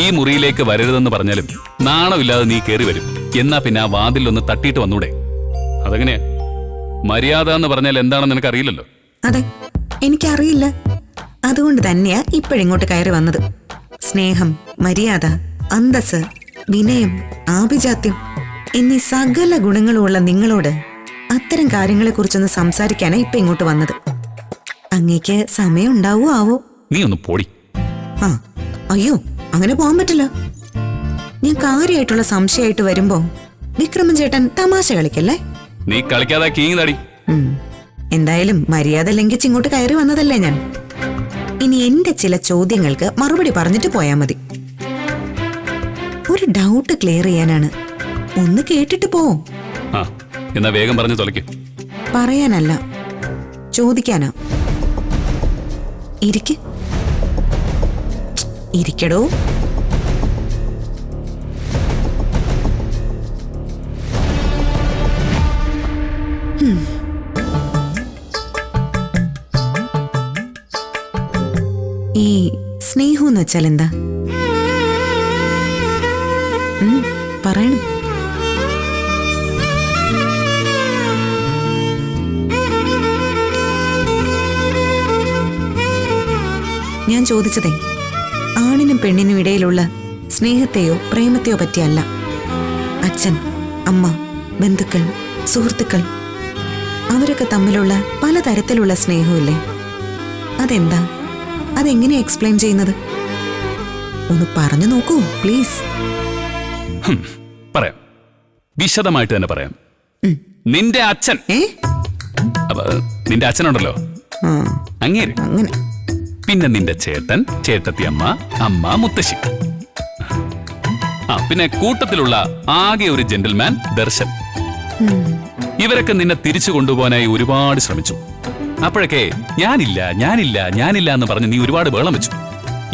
ഈ മുറിയിലേക്ക് വരരുതെന്ന് പറഞ്ഞാലും നാണമില്ലാതെ നീ കയറി വരും. എന്നാ പിന്നെ ആ വാതിലൊന്ന് തട്ടിയിട്ട് വന്നൂടെ? അതെങ്ങനെയാ മര്യാദ എന്ന് പറഞ്ഞാൽ എന്താണെന്ന് നിനക്കറിയില്ലല്ലോ? അതെ എനിക്കറിയില്ല. അതുകൊണ്ട് തന്നെയാ ഇപ്പോഴിങ്ങോട്ട് കയറി വന്നത്? സ്നേഹം മര്യാദ അന്തസ് വിനയം ആഭിജാത്യം എന്നീ സകല ഗുണങ്ങളുമുള്ള നിങ്ങളോട് അത്തരം കാര്യങ്ങളെക്കുറിച്ചൊന്ന് സംസാരിക്കാനാ ഇപ്പൊ ഇങ്ങോട്ട് വന്നത്. അങ്ങേക്ക് സമയം ഉണ്ടാവോ ആവോ? നീ ഒന്ന് പോടി. ആ അയ്യോ അങ്ങനെ പോകാൻ പറ്റില്ല. ഞാൻ കാര്യമായിട്ടുള്ള സംശയമായിട്ട് വരുമ്പോ വിക്രമൻ ചേട്ടൻ തമാശ കളിക്കല്ലേ? നീ കളിക്കാതെ തടി. എന്തായാലും മര്യാദ ലംഘിച്ച് ഇങ്ങോട്ട് കയറി വന്നതല്ലേ ഞാൻ. ഇനി എന്റെ ചില ചോദ്യങ്ങൾക്ക് മറുപടി പറഞ്ഞിട്ട് പോയാ മതി. ഒരു ഡൗട്ട് ക്ലിയർ ചെയ്യാനാണ്. ഒന്ന് കേട്ടിട്ട് പോ. എന്നാ വേഗം പറഞ്ഞു തുലയ്ക്ക്. പറയാനല്ല ചോദിക്കാനാ. ഇരിക്ക്. ഇരിക്കടോ. ഈ സ്നേഹം എന്ന് വെച്ചാൽ എന്താ? പറയണം. ഞാൻ ചോദിച്ചതേ. ആണിനും പെണ്ണിനും ഇടയിലുള്ള സ്നേഹത്തെയോ പ്രേമത്തെയോ പറ്റിയല്ല. അച്ഛൻ അമ്മ ബന്ധുക്കൾ സുഹൃത്തുക്കൾ അവരൊക്കെ തമ്മിലുള്ള പലതരത്തിലുള്ള സ്നേഹമില്ലേ? അതെന്താ? അതെങ്ങനെയാ എക്സ്പ്ലെയിൻ ചെയ്യുന്നത്? ഒന്ന് പറഞ്ഞു നോക്കൂ പ്ലീസ് പറയാം. വിശദമായിട്ട് തന്നെ പറയാം. നിന്റെ അച്ഛൻ. നിന്റെ അച്ഛനുണ്ടല്ലോ. അങ്ങേര്. അങ്ങനെ. പിന്നെ നിന്റെ ചേട്ടൻ ചേട്ടത്തിയമ്മ അമ്മ മുത്തശ്ശി. ആ പിന്നെ കൂട്ടത്തിലുള്ള ആകെ ഒരു ജെന്റിൽമാൻ ദർശൻ. ഇവരൊക്കെ നിന്നെ തിരിച്ചു കൊണ്ടുപോകാനായി ഒരുപാട് ശ്രമിച്ചു. അപ്പോഴൊക്കെ ഞാനില്ല ഞാനില്ല ഞാനില്ല എന്ന് പറഞ്ഞ് നീ ഒരുപാട് ബഹളം വെച്ചു.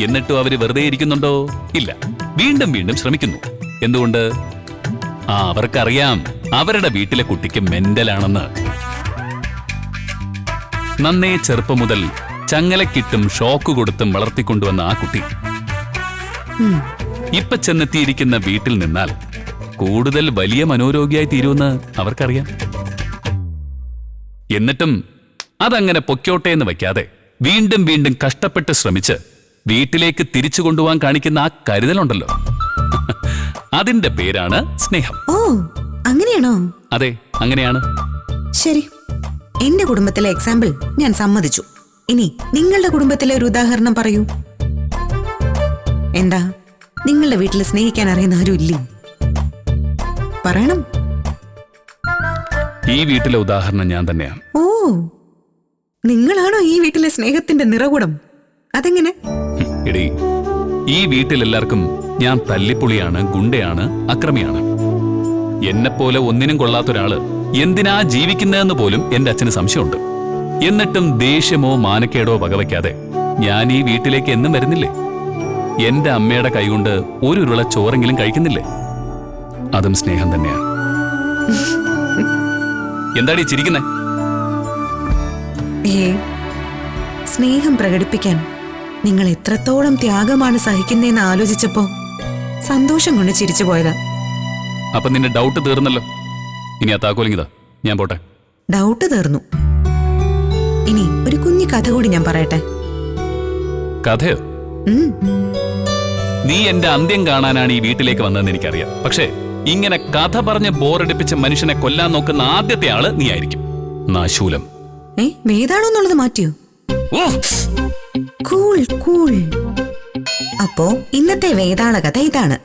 എന്നിട്ടും അവർ വെറുതെ ഇരിക്കുന്നുണ്ടോ? ഇല്ല. വീണ്ടും വീണ്ടും ശ്രമിക്കുന്നു. എന്തുകൊണ്ട്? ആ അവർക്കറിയാം. അവരുടെ വീട്ടിലെ കുട്ടിക്ക് മെന്റലാണെന്ന് നന്നേ ചെറുപ്പം മുതൽ ചങ്ങലക്കിട്ടും ഷോക്ക് കൊടുത്തും വളർത്തിക്കൊണ്ടുവന്ന ആ കുട്ടി. ഇപ്പൊ ചെന്നെത്തിയിരിക്കുന്ന വീട്ടിൽ നിന്നാൽ കൂടുതൽ വലിയ മനോരോഗിയായി തീരുമെന്ന് അവർക്കറിയാം. എന്നിട്ടും അതങ്ങനെ പൊക്കോട്ടെ എന്ന് വയ്ക്കാതെ വീണ്ടും വീണ്ടും കഷ്ടപ്പെട്ട് ശ്രമിച്ച് വീട്ടിലേക്ക് തിരിച്ചു കൊണ്ടുപോകാൻ കാണിക്കുന്ന ആ കരുതലുണ്ടല്ലോ. അതിന്റെ പേരാണ് സ്നേഹം. ഓ അങ്ങനെയാണോ? അതെ അങ്ങനെയാണ്. ശരി. എന്റെ കുടുംബത്തിലെ എക്സാമ്പിൾ ഞാൻ സമ്മതിച്ചു. ഇനി നിങ്ങളുടെ കുടുംബത്തിലെ ഒരു ഉദാഹരണം പറയൂ. എന്താ? നിങ്ങളുടെ വീട്ടിൽ സ്നേഹിക്കാൻ അറിയുന്ന ആരും ഇല്ലേ? പറയണം. ഈ വീട്ടിലെ ഉദാഹരണം ഞാൻ തന്നെയാണ് ഓ നിങ്ങളാണോ ഈ വീട്ടിലെ സ്നേഹത്തിന്റെ നിറകുടം? അതെങ്ങനെ? എടി ഈ വീട്ടിലെല്ലാവർക്കും ഞാൻ തല്ലിപ്പൊളിയാണ് ഗുണ്ടയാണ് അക്രമിയാണ്. എന്നെപ്പോലെ ഒന്നിനും കൊള്ളാത്തൊരാൾ എന്തിനാ ജീവിക്കുന്നതെന്ന് പോലും എന്റെ അച്ഛന് സംശയമുണ്ട്. എന്നിട്ടും ദേഷ്യമോ മാനക്കേടോ വകവയ്ക്കാതെ ഞാൻ ഈ വീട്ടിലേക്ക് എന്നും വരുന്നില്ലേ? എന്റെ അമ്മയുടെ കൈകൊണ്ട് ഒരു ഉരുള ചോറെങ്കിലും കഴിക്കുന്നില്ലേ? അതും സ്നേഹം തന്നെയാണ് എന്താടി ചിരിക്കുന്നേ? ഏ സ്നേഹം പ്രകടിപ്പിക്കാൻ നിങ്ങൾ എത്രത്തോളം ത്യാഗമാണ് സഹിക്കുന്നതെന്ന് ആലോചിച്ചപ്പോ സന്തോഷം കൊണ്ട് ചിരിച്ചു പോയതാ. അപ്പൊ നിന്റെ ഡൗട്ട് തീർന്നല്ലോ. ഇനി ആ താക്കോലിങ്ങിതാ. ഞാൻ പോട്ടെ. ഡൗട്ട് തീർന്നു. കഥ കൂടി ഞാൻ പറയട്ടെ? കഥയോ? ഉം. നീ എന്റെ അന്ത്യം കാണാനാണ് ഈ വീട്ടിലേക്ക് വന്നതെന്ന് എനിക്കറിയാം. പക്ഷേ ഇങ്ങനെ കഥ പറഞ്ഞ് ബോറടിപ്പിച്ച മനുഷ്യനെ കൊല്ലാൻ നോക്കുന്ന ആദ്യത്തെ ആൾ നീ ആയിരിക്കും. നാശൂലം. ഏ വേദാണോന്നുള്ളത് മാറ്റിയോ? ഓ! Cool cool. അപ്പോ ഇന്നത്തെ വേതാള കഥ ഇതാണ്.